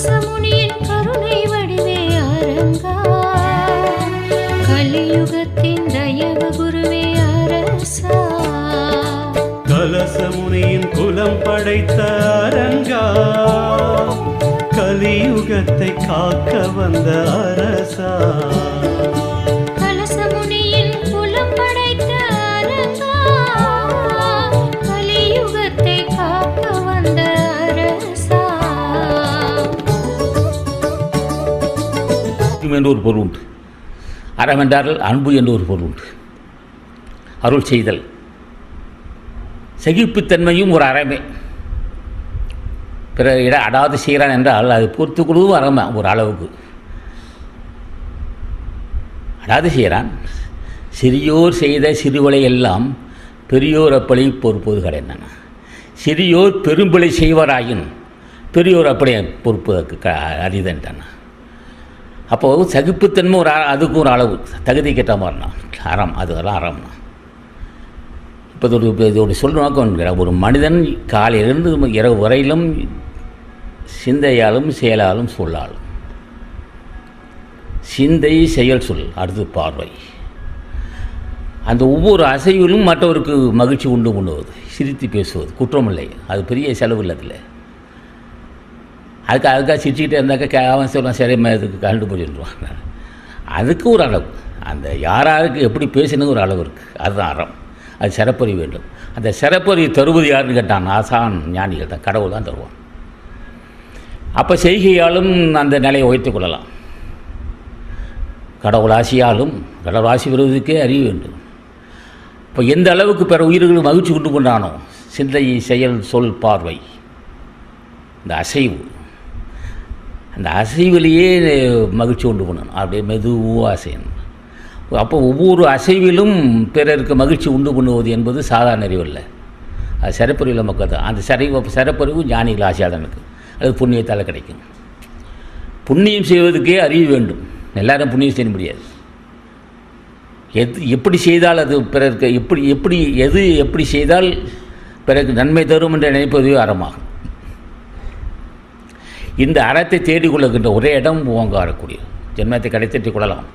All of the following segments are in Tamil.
கலசமுனியின் கருணை வடிவே அரங்கா கலியுகத்தின் தயவு குருவே அரசா. கலசமுனியின் குலம் படைத்த அரங்கா கலியுகத்தை காக்க வந்த அரசா. அன்பு என்று ஒரு பொருள் உண்டு. அறம் என்றால் அன்பு என்று ஒரு பொருள் உண்டு. அருள் செய்தல். சகிப்புத்தன்மையும் ஒரு அறமே. பிற இட அடாது செய்கிறான் என்றால் அது பொறுத்து கொடுவும் அறமை ஒரு அளவுக்கு. அடாது செய்கிறான். சிறியோர் செய்த சிறுவலை எல்லாம் பெரியோர் அப்படி பொறுப்பது கிடையாது சிறியோர் பெரும்பிழை செய்வராயின் பெரியோர் அப்படி பொறுப்பதற்கு க அரிதன்ட்டான அப்போது சகிப்புத்தன்மை ஒரு அ- அதுக்கு ஒரு அளவு. தகுதி கேட்ட மாதிரினா. அறம் அதுக்கெல்லாம் அறம்னா. இப்போ ஒரு இப்போ இது ஒரு நோக்கம் ஒரு மனிதன் காலையிலிருந்து இரவு வரையிலும் சிந்தையாலும் செயலாலும் சொல்லாலும். சிந்தை செயல் சொல் அடுத்து பார்வை. அந்த ஒவ்வொரு அசைவிலும் மற்றவருக்கு மகிழ்ச்சி உண்டு பண்ணுவது சிரித்து பேசுவது குற்றமில்லை. அது பெரிய செலவு இல்லை அதில். அதுக்கு அதுக்காக சிரிச்சுக்கிட்டே இருந்தாக்கா கே- அவன் சொல்லுவான் சரி ம- இதுக்கு கண்டுபிடிச்சிருவான் அதுக்கு ஒரு அளவு. அந்த யார் யாருக்கு எப்படி பேசணுங்க ஒரு அளவு இருக்குது அதுதான் அறம். அது சிறப்பறி வேண்டும். அந்த சிறப்பறி தருவது யாருன்னு கேட்டான் ஆசான் ஞானிகள் தான். கடவுள் தான் தருவான். அப்போ செய்கையாலும் அந்த நிலையை உயர்த்து கொள்ளலாம். கடவுள் ஆசியாலும் கடவுள் ஆசி பெறுவதற்கே அறிய வேண்டும். இப்போ எந்த அளவுக்கு பிற உயிர்கள் மகிழ்ச்சி கொண்டு கொண்டானோ சிந்தை செயல் சொல் பார்வை இந்த அசைவு அந்த அசைவிலேயே மகிழ்ச்சி உண்டு பண்ணணும் அப்படியே மெதுவாக செய்யணும் அப்போ ஒவ்வொரு அசைவிலும் பிறருக்கு மகிழ்ச்சி உண்டு பண்ணுவது என்பது சாதாரண அறிவு இல்லை அது சிறப்பறிவில் மக்கள் தான் அந்த சிறை சிறப்பறிவு ஞானிகள் ஆசியாதனுக்கு அது புண்ணியத்தால் கிடைக்கும். புண்ணியம் செய்வதற்கே அறிவு வேண்டும். எல்லாரும் புண்ணியம் செய்ய முடியாது. எது எப்படி செய்தால் அது பிறருக்கு எப்படி எப்படி எது எப்படி செய்தால் பிறருக்கு நன்மை தரும் என்று நினைப்பதுவே அறமாகும். இந்த அறத்தை தேடிக்கொள்ளுகின்ற ஒரே இடம் ஓங்காரக்கூடிய ஜென்மத்தை கடைத்தேற்றிக் கொள்ளலாம்.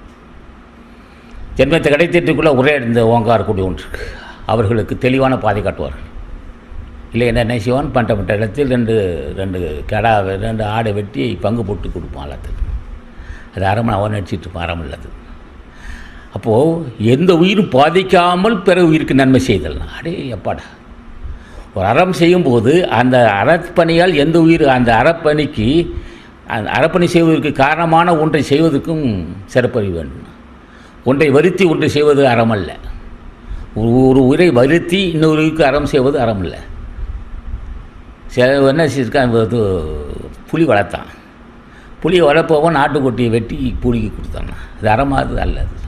ஜென்மத்தை கடைத்தேற்றிக்கொள்ள ஒரே இடம் இந்த ஓங்காரக்கூடிய ஒன்று அவர்களுக்கு தெளிவான பாதை காட்டுவார்கள். இல்லை என்ன என்ன செய்வான் பண்டப்பட்ட இடத்தில் ரெண்டு ரெண்டு கடா ரெண்டு ஆடை வெட்டி பங்கு போட்டு கொடுப்பான் எல்லாத்துக்கு அது அறம் அவன் நடிச்சிட்டு இருப்பான் அறம் இல்லாது அப்போது எந்த உயிரும் பாதிக்காமல் பிற உயிருக்கு நன்மை செய்தல். அடே எப்பாடா ஒரு அறம் செய்யும்போது அந்த அறப்பணியால் எந்த உயிர் அந்த அறப்பணிக்கு அந்த அறப்பணி செய்வதற்கு காரணமான ஒன்றை செய்வதற்கும் சிறப்பறிவு வேண்டும். ஒன்றை வருத்தி ஒன்றை செய்வது அறம் ஒரு ஒரு உயிரை வருத்தி இன்னொரு உயிருக்கு அறம் செய்வது அறம் சில என்ன செஞ்சிருக்கான் இது புலி வளர்த்தான். புளியை வளர்ப்பவன் நாட்டுக்கொட்டியை வெட்டி புளிக்கு கொடுத்தான். அது அறமாது அல்ல அது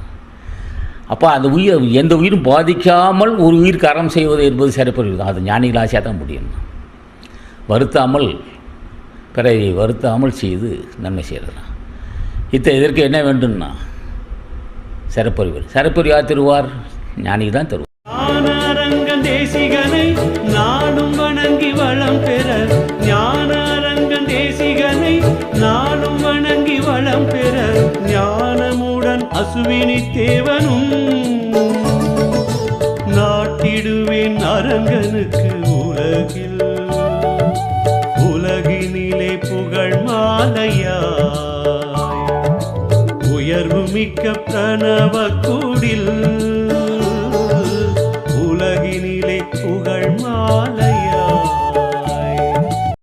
அப்போ அந்த உயிர் எந்த உயிரும் பாதிக்காமல் ஒரு உயிருக்கு அறம் செய்வது என்பது சிறப்பறிவு அது ஞானிகள் ஆசையாக தான் முடியும். வருத்தாமல் பிறரை வருத்தாமல் செய்து நன்மை செய்யலாம் இத்த இதற்கு என்ன வேண்டும்னா சிறப்பறிவர் சிறப்பறிவு தருவார்? ஞானிகள் தான் தருவார். ஞானாரங்கன் அசுவினி தேவனும். நாட்டிடுவேன் அரங்கனுக்கு உலகில். உலகினிலே புகழ் மாலையா உயர்வு மிக்க பிரணவ கூடி